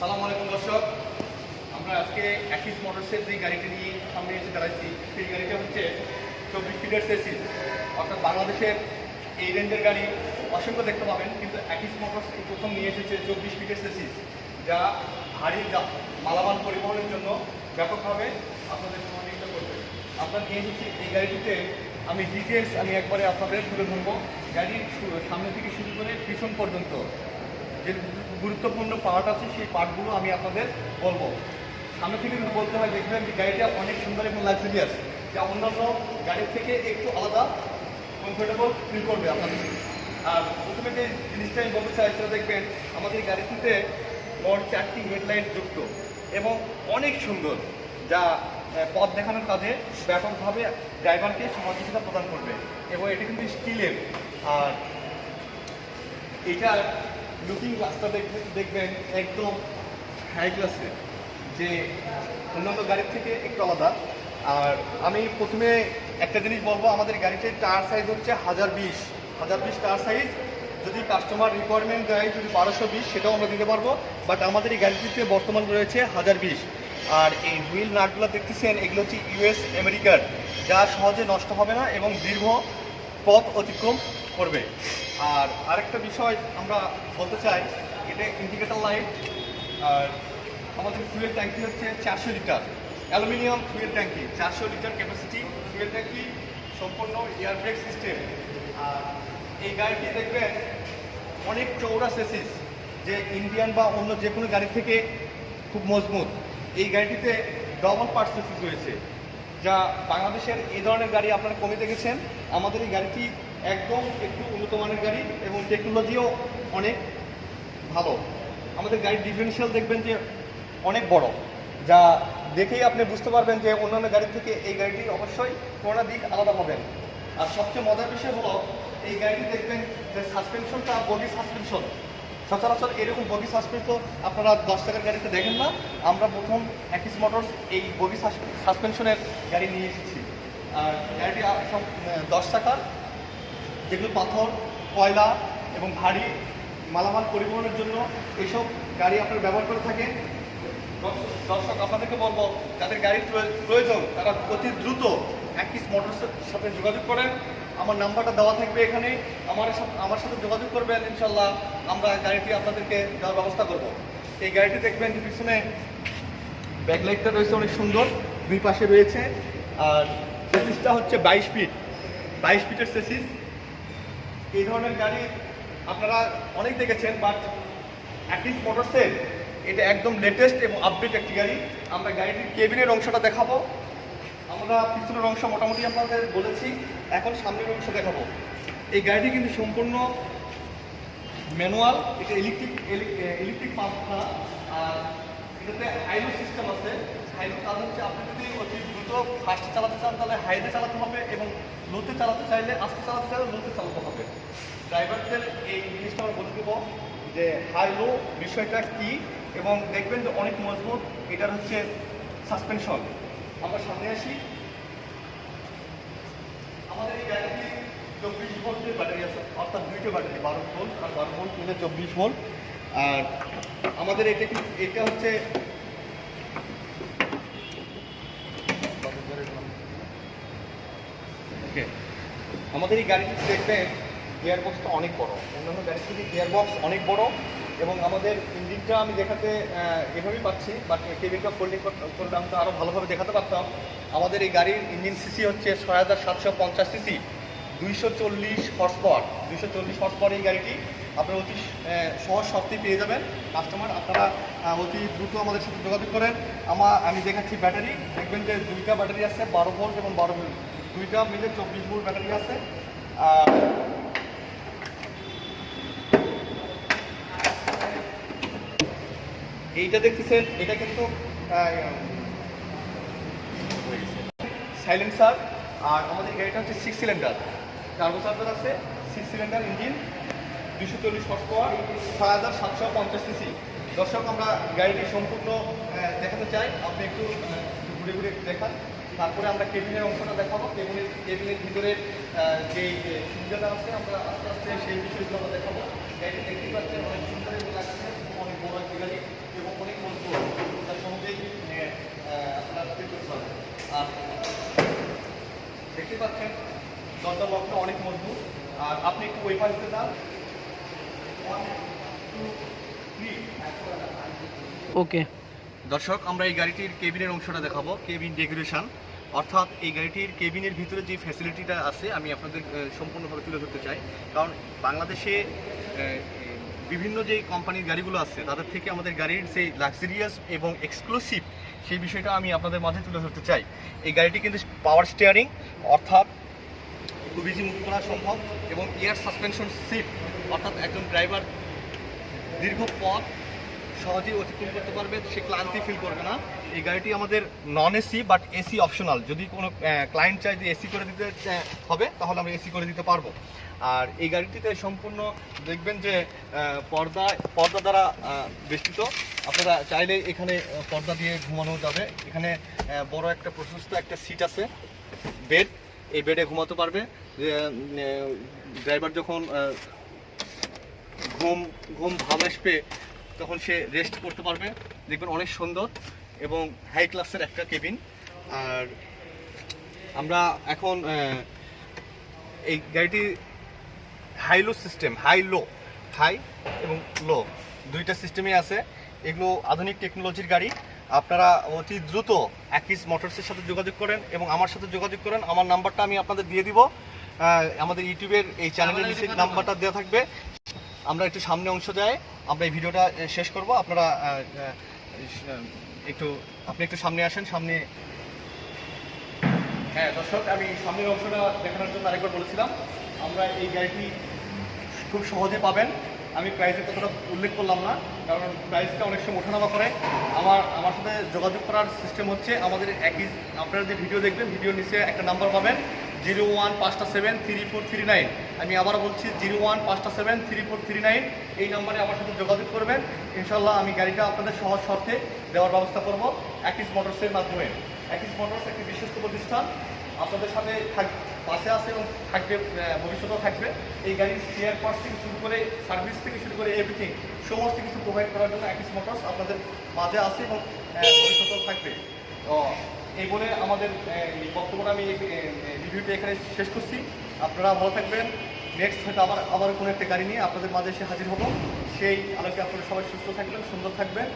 সালাম আলাইকুম, দর্শক। আমরা আজকে অ্যাকিস মোটরসের যে গাড়িটি নিয়ে সামনে এসে দাঁড়াচ্ছি সেই গাড়িটা হচ্ছে চব্বিশ ফিটের সেসিস অর্থাৎ বাংলাদেশের এই রেঞ্জের গাড়ি অসংখ্য দেখতে পাবেন, কিন্তু অ্যাকিস মোটরস প্রথম নিয়ে এসেছে চব্বিশ ফিটের সেসিস যা ভারী মালামাল পরিবহনের জন্য ব্যাপকভাবে আপনাদের সহযোগিতা করবে। আপনার নিয়ে এসেছি এই গাড়িটিতে আমি ডিটেলস আমি একবারে আপনাদের তুলে ধরবো। গাড়ির সামনে থেকে শুরু করে পিছন পর্যন্ত যে গুরুত্বপূর্ণ পার্ট আছে, সেই পার্টগুলো আমি আপনাদের বলব। সামনে থেকে যদি বলতে হয়, দেখবেন যে গাড়িটা অনেক সুন্দর এবং লাক্সারিয়াস যা অন্যান্য গাড়ির থেকে একটু আলাদা কমফোর্টেবল ফিল করবে আপনাদের। আর প্রথমে যে জিনিসটা আমি বলতে চাই, সেটা দেখবেন, আমাদের গাড়িটিতে বড় চারটি হেডলাইট যুক্ত এবং অনেক সুন্দর। যা পথ দেখানোর কাজে ব্যাপকভাবে ড্রাইভারকে সহযোগিতা প্রদান করবে। এবং এটা কিন্তু স্টিলের আর এটার লুকিং গ্লাসটা দেখবেন দেখবেন একদম হাই ক্লাসের যে অন্যান্য গাড়ির থেকে একটু আলাদা। আর আমি প্রথমে একটা জিনিস বলব, আমাদের গাড়িটির টায়ার সাইজ হচ্ছে হাজার বিশ। হাজার বিশ টায়ার সাইজ যদি কাস্টমার রিকোয়ারমেন্ট দেয় যদি বারোশো বিশ, সেটাও আমরা দিতে পারব। বাট আমাদের এই গাড়িটিতে বর্তমান রয়েছে হাজার বিশ। আর এই হুইল নাটগুলো দেখতেছেন, এগুলো হচ্ছে ইউএস আমেরিকার যা সহজে নষ্ট হবে না এবং দীর্ঘ পথ অতিক্রম করবে। আর আরেকটা বিষয় আমরা বলতে চাই, এটা ইন্ডিকেটার লাইট আর আমাদের ফুয়েল ট্যাঙ্কি হচ্ছে চারশো লিটার অ্যালুমিনিয়াম ফুয়েল ট্যাঙ্কি চারশো লিটার ক্যাপাসিটি ফুয়েল ট্যাঙ্কি সম্পূর্ণ এয়ার ব্রেক সিস্টেম আর এই গাড়িটি দেখবেন, অনেক চৌড়া সেসিস যে ইন্ডিয়ান বা অন্য যে কোনো গাড়ি থেকে খুব মজবুত। এই গাড়িটিতে ডবল পার্ট সেসিস রয়েছে। যা বাংলাদেশের এই ধরনের গাড়ি আপনারা কমে দেখেছেন, আমাদের এই গাড়িটি একদম একটু উন্নত মানের গাড়ি এবং টেকনোলজিও অনেক ভালো। আমাদের গাড়ির ডিফারেন্সিয়াল দেখবেন যে অনেক বড়, যা দেখেই আপনি বুঝতে পারবেন যে অন্যান্য গাড়ি থেকে এই গাড়িটি অবশ্যই কোনো দিক আলাদা পাবেন। আর সবচেয়ে মজার বিষয় হলো, এই গাড়িটি দেখবেন যে সাসপেনশনটা বগি সাসপেনশন সচরাচর এরকম বগি সাসপেন্স তো আপনারা দশ টাকার গাড়িতে দেখেন না। আমরা প্রথম অ্যাকিস মোটরস এই বগি সাসপেনশনের গাড়ি নিয়ে এসেছি। আর গাড়িটি সব দশ টাকার। যেগুলো পাথর, কয়লা এবং ভারী মালামাল পরিবহনের জন্য এইসব গাড়ি আপনারা ব্যবহার করে থাকেন। দর্শক, আপনাদেরকে বলব, যাদের গাড়ির প্রয়োজন, তারা অতি দ্রুত অ্যাকিস মোটরসের সাথে যোগাযোগ করেন। আমার নাম্বারটা দেওয়া থাকবে এখানে। আমার আমার সাথে যোগাযোগ করবেন, ইনশাল্লাহ আমরা গাড়িটি আপনাদেরকে দেওয়ার ব্যবস্থা করব। এই গাড়িটি দেখবেন যে পিছনে ব্যাকলাইটটা রয়েছে অনেক সুন্দর, দুই পাশে রয়েছে। আর সেসিসটা হচ্ছে বাইশ ফিট, বাইশ ফিটের সেসিস এই ধরনের গাড়ি আপনারা অনেক দেখেছেন বাট অ্যাক্টিভ মোটরসের এটা একদম লেটেস্ট এবং আপডেট একটি গাড়ি। আমরা গাড়িটির কেবিনের অংশটা দেখাবো। আমরা পিছনের অংশ মোটামুটি আপনাদের বলেছি, এখন সামনের অংশ দেখাবো। এই গাড়িটি কিন্তু সম্পূর্ণ ম্যানুয়াল, এটা ইলেকট্রিক ইলেকট্রিক পাম্প না, আর এটাতে হাইলো সিস্টেম আছে। হাইলো কাজ হচ্ছে আপনি যদি অতি দ্রুত ফাস্ট চালাতে চান, তাহলে হাইতে চালাতে হবে এবং লোতে চালাতে চাইলে আস্তে চালাতে চাইলে লোতে চালাতে হবে। ড্রাইভারদের এই জিনিসটা আমরা বলে দেবো যে হাই লো বিষয়টা কী, এবং দেখবেন যে অনেক মজবুত, এটার হচ্ছে সাসপেনশন আমরা সামনে আসি আমাদের এই গাড়িটি চব্বিশ বারো ভোল্ট আর বারো চব্বিশ আমাদের এটা এটা হচ্ছে ওকে, আমাদের এই গাড়িটি দেখবেন গিয়ার বক্সটা অনেক বড়। অন্যান্য গাড়ির থেকে গিয়ার বক্স অনেক বড় এবং আমাদের ইঞ্জিনটা আমি দেখাতে এভাবেই পাচ্ছি বাট কেবিনটা ফোল্ডিং করলে আমি তো আরও ভালোভাবে দেখাতে পারতাম। আমাদের এই গাড়ির ইঞ্জিন সিসি হচ্ছে ছয় হাজার সাতশো পঞ্চাশ সিসি দুইশো চল্লিশ হর্স পাওয়ার দুইশো চল্লিশ হর্স এই গাড়িটি আপনারা অতি সহজ শর্তেই পেয়ে যাবেন। কাস্টমার, আপনারা অতি দ্রুত আমাদের সাথে যোগাযোগ করেন। আমার আমি দেখাচ্ছি ব্যাটারি। দেখবেন যে দুইটা ব্যাটারি আছে, বারো ভোল্ট এবং বারো ভোল্ট দুইটা মিলে চব্বিশ ভোল্ট ব্যাটারি আছে। আর এইটা দেখতেছেন, এটা কিন্তু সাইলেন্সার। আর আমাদের গাড়িটা হচ্ছে সিক্স সিলিন্ডার। টার্বোচার্জার আছে সিক্স সিলিন্ডার ইঞ্জিন দুশো চল্লিশ হর্স পাওয়ার ছয় হাজার সাতশো পঞ্চাশ সিসি দর্শক, আমরা গাড়িটি সম্পূর্ণ দেখাতে চাই। আপনি মানে, একটু ঘুরে ঘুরে দেখান। তারপরে আমরা কেবিনের অংশটা দেখাবো। কেবিনের কেবিনের ভিতরের যেই সুবিধাটা আছে, আমরা আস্তে আস্তে সেই বিষয়গুলো আমরা দেখাবো। গাড়িটি দেখতেই পাচ্ছেন, অনেক সুন্দর এবং লাগছে, অনেক বড় একটি গাড়ি এবং অনেক মজবুত। তার সঙ্গে আপনার আর দেখতে পাচ্ছেন এই পাশে দাও ওয়ান টু থ্রি ওকে। দর্শক আমরা এই গাড়িটির কেবিনের অংশটা দেখাবো কেবিন ডেকোরেশন। অর্থাৎ এই গাড়িটির কেবিনের ভিতরে যে ফ্যাসিলিটিটা আছে আমি আপনাদের সম্পূর্ণভাবে তুলে ধরতে চাই। কারণ বাংলাদেশে বিভিন্ন যে কোম্পানির গাড়িগুলো আছে তাদের থেকে আমাদের গাড়ির সেই লাক্সারিয়াস এবং এক্সক্লুসিভ সেই বিষয়টা আমি আপনাদের মাঝে তুলে ধরতে চাই। এই গাড়িটি কিন্তু পাওয়ার স্টিয়ারিং অর্থাৎ ইজি মুভ করা সম্ভব এবং এয়ার সাসপেনশন সিট অর্থাৎ একজন ড্রাইভার দীর্ঘ পথ সহজেই অতিক্রম করতে পারবে, সে ক্লান্তি ফিল করবে না। এই গাড়িটি আমাদের non AC but AC optional যদি কোনো ক্লায়েন্ট চাই যে এসি করে দিতে হবে, তাহলে আমরা এসি করে দিতে পারব। আর এই গাড়িটিতে সম্পূর্ণ দেখবেন যে পর্দা পর্দা দ্বারা বেষ্টিত। আপনারা চাইলে এখানে পর্দা দিয়ে ঘুমানো যাবে। এখানে বড় একটা প্রশস্ত একটা সিট আছে। বেড এই বেডে ঘুমাতে পারবে। ড্রাইভার যখন ঘুম ঘুম ভাব আসবে, তখন সে রেস্ট করতে পারবে। দেখবেন অনেক সুন্দর এবং হাই ক্লাসের একটা কেবিন আর আমরা এখন এই গাড়িটি high low system high low high এবং লো দুইটা সিস্টেমই আছে। এগুলো আধুনিক টেকনোলজির গাড়ি। আপনারা অতি দ্রুত অ্যাকিস মোটরসের সাথে যোগাযোগ করেন এবং আমার সাথে যোগাযোগ করেন। আমার নাম্বারটা আমি আপনাদের দিয়ে দিব। আমাদের ইউটিউবের এই চ্যানেলের নিচে নাম্বারটা দেওয়া থাকবে। আমরা একটু সামনে অংশ যাই। আমরা এই ভিডিওটা শেষ করব। আপনারা একটু আপনি একটু সামনে আসেন সামনে। হ্যাঁ দর্শক আমি সামনের অংশটা দেখানোর জন্য আরেকবার বলেছিলাম। আমরা এই গাড়িটি খুব সহজে পাবেন। আমি প্রাইসের কথাটা উল্লেখ করলাম না, কারণ প্রাইসটা অনেক সময় ওঠানামা করে। আমার আমার সাথে যোগাযোগ করার সিস্টেম হচ্ছে আমাদের একই, আপনারা যে ভিডিও দেখবেন ভিডিওর নিচে একটা নাম্বার পাবেন জিরো ওয়ান পাঁচটা seven three four three nine আমি আবার বলছি জিরো ওয়ান পাঁচটা seven three four three nine এই নাম্বারে আমার সাথে যোগাযোগ করবেন। ইনশাল্লাহ আমি গাড়িটা আপনাদের সহজ শর্তে দেওয়ার ব্যবস্থা করব। অ্যাকিস মোটরসের মাধ্যমে। অ্যাকিস মোটরস একটি বিশ্বস্ত প্রতিষ্ঠান। আপনাদের সাথে থাক পাশে আছে এবং থাকবে ভবিষ্যতেও থাকবে। এই গাড়ির স্পেয়ার পার্টস থেকে শুরু করে সার্ভিস থেকে শুরু করে এভরিথিং সমস্ত কিছু প্রোভাইড করার জন্য অ্যাকিস মোটরস আপনাদের মাঝে আছে এবং ভবিষ্যতেও থাকবে। তো এই বলে আমাদের বক্তব্যটা আমি রিভিউটি এখানে শেষ করছি। আপনারা ভালো থাকবেন। নেক্সট হয়তো আবার আবার কোনো একটা গাড়ি নিয়ে আপনাদের মাঝে এসে হাজির হব। সেই আলোকে আপনারা সবাই সুস্থ থাকবেন, সুন্দর থাকবেন।